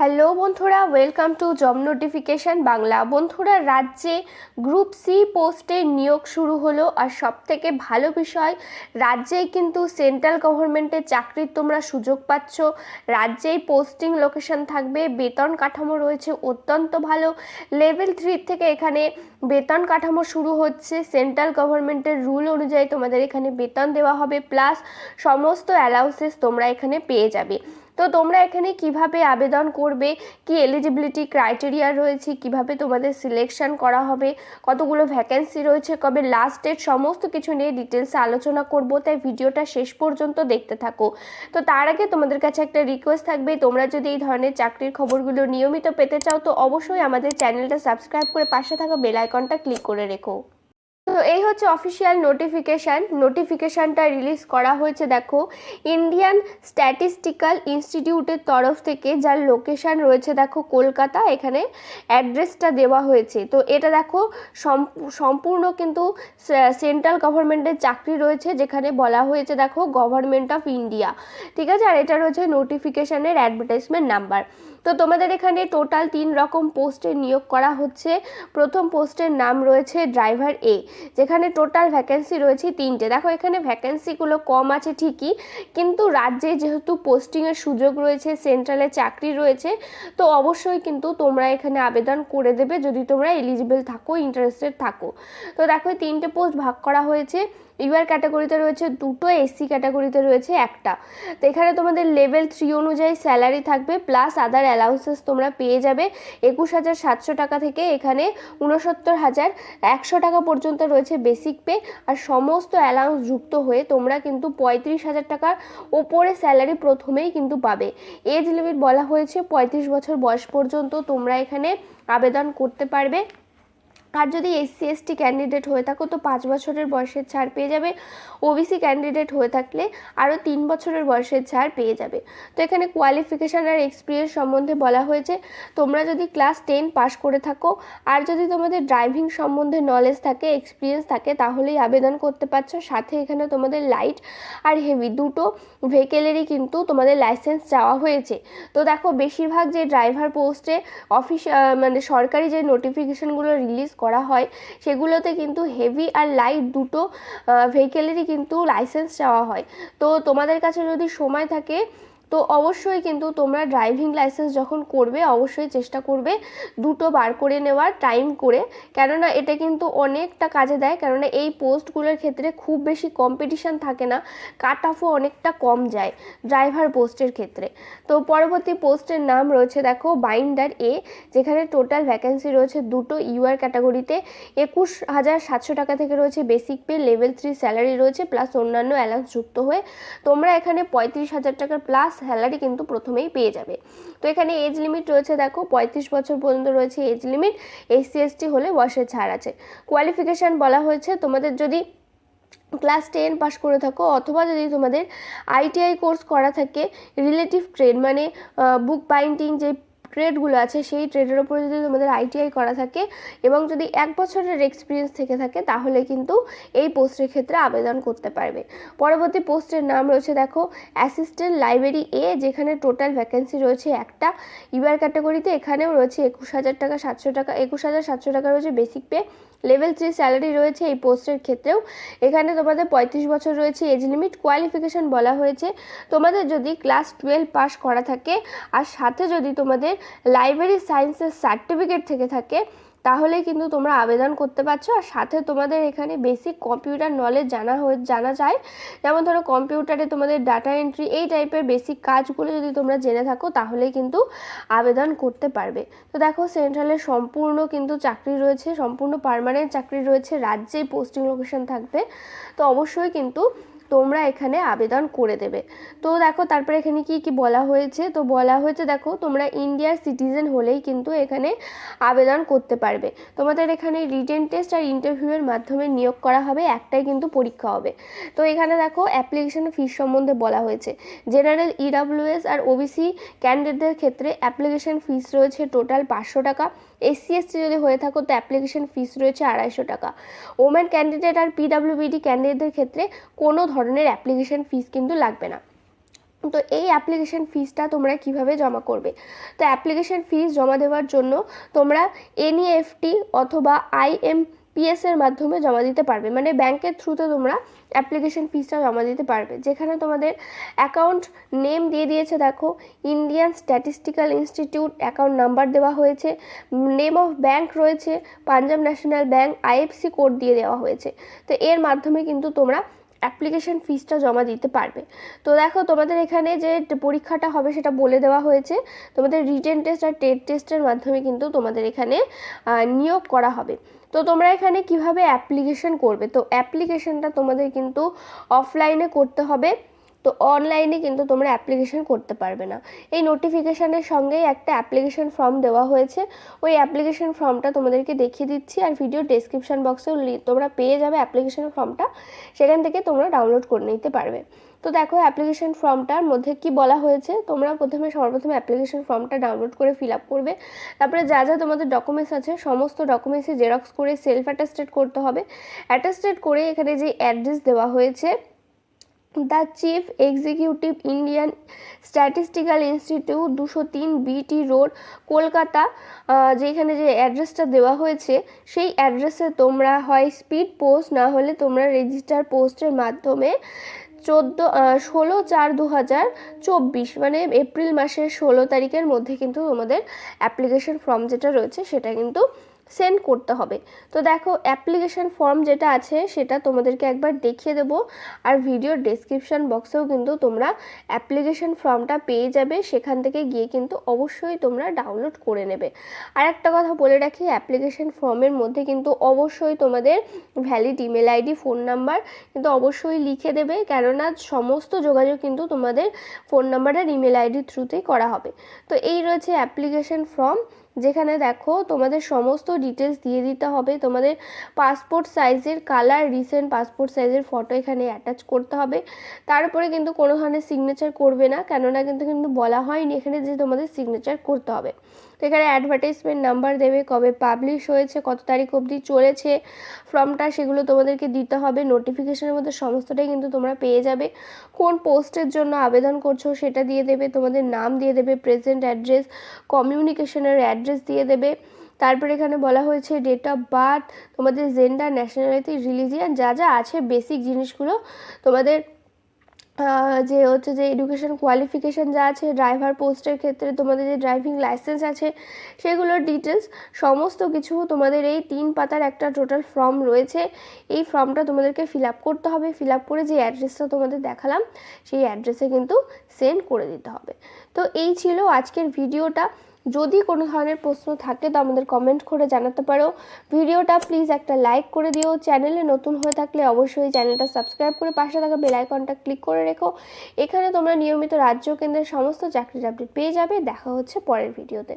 Hello বন্ধুরা welcome to job notification Bangla. বন্ধুরা, রাজ্যে গ্রুপ সি পোস্টে নিয়োগ শুরু হলো। আর সব থেকে ভালো বিষয়, রাজ্যেই কিন্তু সেন্ট্রাল গভর্নমেন্টের চাকরির তোমরা সুযোগ পাচ্ছ। রাজ্যেই পোস্টিং লোকেশন থাকবে, বেতন কাঠামো রয়েছে অত্যন্ত ভালো। লেভেল থ্রি থেকে এখানে বেতন কাঠামো শুরু হচ্ছে। সেন্ট্রাল গভর্নমেন্টের রুল অনুযায়ী তোমাদের এখানে বেতন দেওয়া হবে। প্লাস সমস্ত অ্যালাউন্সেস তোমরা এখানে পেয়ে যাবে। তো তোমরা এখানে কীভাবে আবেদন করবে? কি এলিজিবিলিটি ক্রাইটেরিয়া রয়েছে? কীভাবে তোমাদের সিলেকশন করা হবে? কতগুলো ভ্যাকেন্সি রয়েছে? কবে লাস্ট ডেট সমস্ত কিছু নিয়ে ডিটেলসে আলোচনা করব। তাই ভিডিওটা শেষ পর্যন্ত দেখতে থাকো। তো তার আগে তোমাদের কাছে একটা রিকোয়েস্ট থাকবে। তোমরা যদি এই ধরনের চাকরির খবরগুলো নিয়মিত পেতে চাও, তো অবশ্যই আমাদের চ্যানেলটা সাবস্ক্রাইব করে পাশে থাকা বেল আইকনটা ক্লিক করে রেখো। এই হচ্ছে অফিসিয়াল নোটিফিকেশান নোটিফিকেশানটা রিলিজ করা হয়েছে, দেখো। ইন্ডিয়ান স্ট্যাটিস্টিক্যাল ইনস্টিটিউটের তরফ থেকে যার লোকেশান রয়েছে, দেখো, কলকাতা, এখানে অ্যাড্রেসটা দেওয়া হয়েছে। তো এটা, দেখো সম্পূর্ণ কিন্তু সেন্ট্রাল গভর্নমেন্টের চাকরি রয়েছে, যেখানে বলা হয়েছে, দেখো গভর্নমেন্ট অফ ইন্ডিয়া ঠিক আছে? আর এটা রয়েছে নোটিফিকেশানের অ্যাডভার্টাইজমেন্ট নাম্বার তো তোমাদের এখানে টোটাল তিন রকম পোস্টে নিয়োগ করা হচ্ছে। প্রথম পোস্টের নাম রয়েছে ড্রাইভার এ যেখানে টোটাল ভ্যাকেন্সি রয়েছে তিনটে। দেখো, এখানে ভ্যাকেন্সিগুলো কম আছে ঠিকই, কিন্তু রাজ্যে যেহেতু পোস্টিংয়ের সুযোগ রয়েছে সেন্ট্রালে চাকরি রয়েছে, তো অবশ্যই কিন্তু তোমরা এখানে আবেদন করে দেবে যদি তোমরা এলিজিবল থাকো ইন্টারেস্টেড থাকো। তো দেখো তিনটে পোস্ট ভাগ করা হয়েছে। ইউআর ক্যাটাগরিতে রয়েছে দুটো এসসি ক্যাটাগরিতে রয়েছে একটা। তো এখানে তোমাদের লেভেল থ্রি অনুযায়ী স্যালারি থাকবে প্লাস আদার অ্যালাউন্সেস তোমরা পেয়ে যাবে একুশ হাজার সাতশো টাকা থেকে এখানে উনসত্তর হাজার একশো টাকা পর্যন্ত রয়েছে বেসিক পে আর সমস্ত অ্যালাউন্স যুক্ত হয়ে তোমরা কিন্তু পঁয়ত্রিশ হাজার টাকার ওপরে স্যালারি প্রথমেই কিন্তু পাবে। এজ লিমিট বলা হয়েছে পঁয়ত্রিশ বছর বয়স পর্যন্ত তোমরা এখানে আবেদন করতে পারবে। আর যদি এসসি এসটি ক্যান্ডিডেট হয়ে থাকো, তো পাঁচ বছরের বয়সের ছাড় পেয়ে যাবে। ওবিসি ক্যান্ডিডেট হয়ে থাকলে আরও তিন বছরের বয়সের ছাড় পেয়ে যাবে। তো এখানে কোয়ালিফিকেশান আর এক্সপিরিয়েন্স সম্বন্ধে বলা হয়েছে। তোমরা যদি ক্লাস টেন পাস করে থাকো, আর যদি তোমাদের ড্রাইভিং সম্বন্ধে নলেজ থাকে এক্সপিরিয়েন্স থাকে, তাহলেই আবেদন করতে পারছ। সাথে এখানে তোমাদের লাইট আর হেভি দুটো ভেহিকেলেরই কিন্তু তোমাদের লাইসেন্স চাওয়া হয়েছে। তো দেখো, বেশিরভাগ যে ড্রাইভার পোস্টে অফিস মানে সরকারি যে নোটিফিকেশানগুলো রিলিজ করা হয়। সেগুলোতে কিন্তু হেভি আর লাইট দুটো ভেহিকেলেরই কিন্তু লাইসেন্স চাওয়া হয়। তো তোমাদের কাছে যদি সময় থাকে তো অবশ্যই কিন্তু তোমরা ড্রাইভিং লাইসেন্স যখন করবে, অবশ্যই চেষ্টা করবে দুটো বার করে নেওয়ার টাইম করে। কেননা এটা কিন্তু অনেকটা কাজে দেয়, কেননা এই পোস্টগুলোর ক্ষেত্রে খুব বেশি কম্পিটিশান থাকে না কাট অফও অনেকটা কম যায় ড্রাইভার পোস্টের ক্ষেত্রে। তো পরবর্তী পোস্টের নাম রয়েছে দেখো বাইন্ডার এ যেখানে টোটাল ভ্যাকেন্সি রয়েছে দুটো ইউআর ক্যাটাগরিতে একুশ হাজার সাতশো টাকা থেকে রয়েছে basic pay level three salary রয়েছে প্লাস অন্যান্য অ্যালাউন্স যুক্ত হয়ে। তোমরা এখানে পঁয়ত্রিশ হাজার টাকার প্লাস স্যালারি কিন্তু প্রথমেই পেয়ে যাবে। তো এখানে এজ লিমিট রয়েছে দেখো, পঁয়ত্রিশ বছর পর্যন্ত রয়েছে এজ লিমিট এসসি এসটি হলে বয়সের ছাড় আছে। কোয়ালিফিকেশান বলা হয়েছে, তোমাদের যদি ক্লাস টেন পাস করে থাকো অথবা যদি তোমাদের আইটিআই কোর্স করা থাকে রিলেটিভ ট্রেড মানে বুক বাইন্ডিং যে ট্রেডগুলো আছে, সেই ট্রেডের ওপরে যদি তোমাদের আইটিআই করা থাকে এবং যদি এক বছরের এক্সপিরিয়েন্স থেকে থাকে, তাহলে কিন্তু এই পোস্টের ক্ষেত্রে আবেদন করতে পারবে। পরবর্তী পোস্টের নাম রয়েছে, দেখো অ্যাসিস্ট্যান্ট লাইব্রেরি এ যেখানে টোটাল ভ্যাকেন্সি রয়েছে একটা। ইউআর ক্যাটাগরিতে এখানেও রয়েছে একুশ হাজার টাকা, সাতশো টাকা, একুশ হাজার সাতশো টাকা রয়েছে basic pay level three salary রয়েছে এই পোস্টের ক্ষেত্রেও। এখানে তোমাদের পঁয়ত্রিশ বছর রয়েছে, এজ লিমিট, কোয়ালিফিকেশান বলা হয়েছে। তোমাদের যদি ক্লাস টুয়েলভ পাস করা থাকে, আর সাথে যদি তোমাদের লাইব্রেরি সায়েন্সের সার্টিফিকেট থেকে থাকে তাহলে কিন্তু তোমরা আবেদন করতে পারছ। আর সাথে তোমাদের এখানে বেসিক কম্পিউটার নলেজ জানা হয়ে, জানা যায়। যেমন ধরো কম্পিউটারে তোমাদের ডাটা এন্ট্রি এই টাইপের বেসিক কাজগুলো যদি তোমরা জেনে থাকো তাহলে কিন্তু আবেদন করতে পারবে। তো দেখো সেন্ট্রালের সম্পূর্ণ কিন্তু চাকরি রয়েছে, সম্পূর্ণ পারমানেন্ট চাকরি রয়েছে রাজ্যেই পোস্টিং লোকেশন থাকবে। তো অবশ্যই কিন্তু তোমরা এখানে আবেদন করে দেবে। তো দেখো, তারপরে এখানে কি কি বলা হয়েছে? তো বলা হয়েছে, দেখো, তোমরা ইন্ডিয়ার সিটিজেন হলেই কিন্তু এখানে আবেদন করতে পারবে। তোমাদের এখানে রিটেন টেস্ট আর ইন্টারভিউয়ের মাধ্যমে নিয়োগ করা হবে, একটাই কিন্তু পরীক্ষা হবে। তো এখানে দেখো, অ্যাপ্লিকেশন ফিস সম্বন্ধে বলা হয়েছে। জেনারেল ইডাব্লিউএস আর ওবিসি ক্যান্ডিডেটদের ক্ষেত্রে অ্যাপ্লিকেশন ফিস রয়েছে টোটাল পাঁচশো টাকা। এসসি এসটি যদি হয়ে থাকো, তো অ্যাপ্লিকেশন ফিস রয়েছে আড়াইশো টাকা। ওমেন ক্যান্ডিডেট আর পিডাব্লিউবিডি ক্যান্ডিডেটদের ক্ষেত্রে কোনো ধরনের অ্যাপ্লিকেশন ফিস কিন্তু লাগবে না। তো এই অ্যাপ্লিকেশন ফিসটা তোমরা কীভাবে জমা করবে? তো অ্যাপ্লিকেশন ফিস জমা দেওয়ার জন্য তোমরা এনইএফটি অথবা আইএমপিএস এর মাধ্যমে জমা দিতে পারবে। মানে ব্যাংকের থ্রুতে তোমরা অ্যাপ্লিকেশন ফিসটা জমা দিতে পারবে। যেখানে তোমাদের অ্যাকাউন্ট নেম দিয়ে দিয়েছে, দেখো Indian statistical institute account number দেওয়া হয়েছে নেম অফ ব্যাংক রয়েছে Punjab national bank IFSC code দিয়ে দেওয়া হয়েছে। তো এর মাধ্যমে কিন্তু তোমরা অ্যাপ্লিকেশন ফিসটা জমা দিতে পারবে। তো দেখো, তোমাদের এখানে যে পরীক্ষাটা হবে সেটা বলে দেওয়া হয়েছে। তোমাদের রিটেন টেস্ট আর টেট টেস্টের মাধ্যমে কিন্তু তোমাদের এখানে নিয়োগ করা হবে। তো তোমরা এখানে কীভাবে অ্যাপ্লিকেশন করবে? তো অ্যাপ্লিকেশনটা তোমাদের কিন্তু অফলাইনে করতে হবে। তো অনলাইনে কিন্তু তোমরা অ্যাপ্লিকেশন করতে পারবে না। এই নোটিফিকেশানের সঙ্গেই একটা অ্যাপ্লিকেশন ফর্ম দেওয়া হয়েছে। ওই অ্যাপ্লিকেশন ফর্মটা তোমাদেরকে দেখিয়ে দিচ্ছি আর ভিডিও ডেসক্রিপশান বক্সেও তোমরা পেয়ে যাবে অ্যাপ্লিকেশন ফর্মটা সেখান থেকে তোমরা ডাউনলোড করে নিতে পারবে। তো দেখো অ্যাপ্লিকেশন ফর্মটার মধ্যে কি বলা হয়েছে? তোমরা প্রথমে, সর্বপ্রথমে অ্যাপ্লিকেশন ফর্মটা ডাউনলোড করে ফিল আপ করবে। তারপরে যা যা তোমাদের ডকুমেন্টস আছে, সমস্ত ডকুমেন্টসে জেরক্স করে সেলফ অ্যাটাস্টেড করতে হবে। অ্যাটাস্টেড করে এখানে যে অ্যাড্রেস দেওয়া হয়েছে the chief executive Indian statistical institute দুশো তিন বিটি রোড কলকাতা যেখানে যে অ্যাড্রেসটা দেওয়া হয়েছে, সেই অ্যাড্রেসে তোমরা হয় স্পিড পোস্ট না হলে তোমরা রেজিস্টার পোস্টের মাধ্যমে চোদ্দ ষোলো চার দু হাজার চব্বিশ মানে এপ্রিল মাসের ষোলো তারিখের মধ্যে কিন্তু আমাদের অ্যাপ্লিকেশন ফর্ম যেটা রয়েছে সেটা কিন্তু সেন্ড করতে হবে। তো দেখো অ্যাপ্লিকেশান ফর্ম যেটা আছে সেটা তোমাদেরকে একবার দেখিয়ে দেবো। আর ভিডিওর ডেসক্রিপশান বক্সেও কিন্তু তোমরা অ্যাপ্লিকেশান ফর্মটা পেয়ে যাবে। সেখান থেকে গিয়ে কিন্তু অবশ্যই তোমরা ডাউনলোড করে নেবে। আর একটা কথা বলে রাখি অ্যাপ্লিকেশান ফর্মের মধ্যে কিন্তু অবশ্যই তোমাদের valid email ID phone number কিন্তু অবশ্যই লিখে দেবে। কেননা সমস্ত যোগাযোগ কিন্তু তোমাদের ফোন নাম্বার আর ইমেল আইডির থ্রুতেই করা হবে। তো এই রয়েছে অ্যাপ্লিকেশান ফর্ম যেখানে দেখো তোমাদের সমস্ত ডিটেলস দিয়ে দিতে হবে। তোমাদের পাসপোর্ট সাইজের কালার রিসেন্ট পাসপোর্ট সাইজের ফটো এখানে অ্যাটাচ করতে হবে। তারপরে কিন্তু কোনো ধরনের সিগনেচার করবে না, কেননা কিন্তু কিন্তু বলা হয়নি এখানে যে তোমাদের সিগনেচার করতে হবে। তো এখানে অ্যাডভার্টাইজমেন্ট নাম্বার দেবে, কবে পাবলিশ হয়েছে, কত তারিখ অবধি চলেছে ফর্মটা সেগুলো তোমাদেরকে দিতে হবে। নোটিফিকেশনের মধ্যে সমস্তটাই কিন্তু তোমরা পেয়ে যাবে। কোন পোস্টের জন্য আবেদন করছ সেটা দিয়ে দেবে, তোমাদের নাম দিয়ে দেবে প্রেজেন্ট অ্যাড্রেস কমিউনিকেশনের অ্যাড্রেস দিয়ে দেবে। তারপরে এখানে বলা হয়েছে ডেট অফ বার্থ তোমাদের জেন্ডার ন্যাশনালিটি রিলিজিয়ান যা যা আছে বেসিক জিনিসগুলো তোমাদের যে হচ্ছে যে এডুকেশন কোয়ালিফিকেশান যা আছে ড্রাইভার পোস্টের ক্ষেত্রে তোমাদের যে ড্রাইভিং লাইসেন্স আছে সেগুলোর ডিটেলস সমস্ত কিছু তোমাদের এই তিন পাতার একটা টোটাল ফর্ম রয়েছে। এই ফর্মটা তোমাদেরকে ফিল আপ করতে হবে। ফিল আপ করে যে অ্যাড্রেসটা তোমাদের দেখালাম, সেই অ্যাড্রেসে কিন্তু সেন্ড করে দিতে হবে। তো এই ছিল আজকের ভিডিওটা যদি কোনো ধরনের প্রশ্ন থাকে তো আমাদের কমেন্ট করে জানাতে পারো। ভিডিওটা প্লিজ একটা লাইক করে দিও। চ্যানেলে নতুন হয়ে থাকলে অবশ্যই চ্যানেলটা সাবস্ক্রাইব করে পাশে থাকা বেল আইকনটা ক্লিক করে রেখো। এখানে তোমরা নিয়মিত রাজ্য কেন্দ্রের সমস্ত চাকরির আপডেট পেয়ে যাবে। দেখা হচ্ছে পরের ভিডিওতে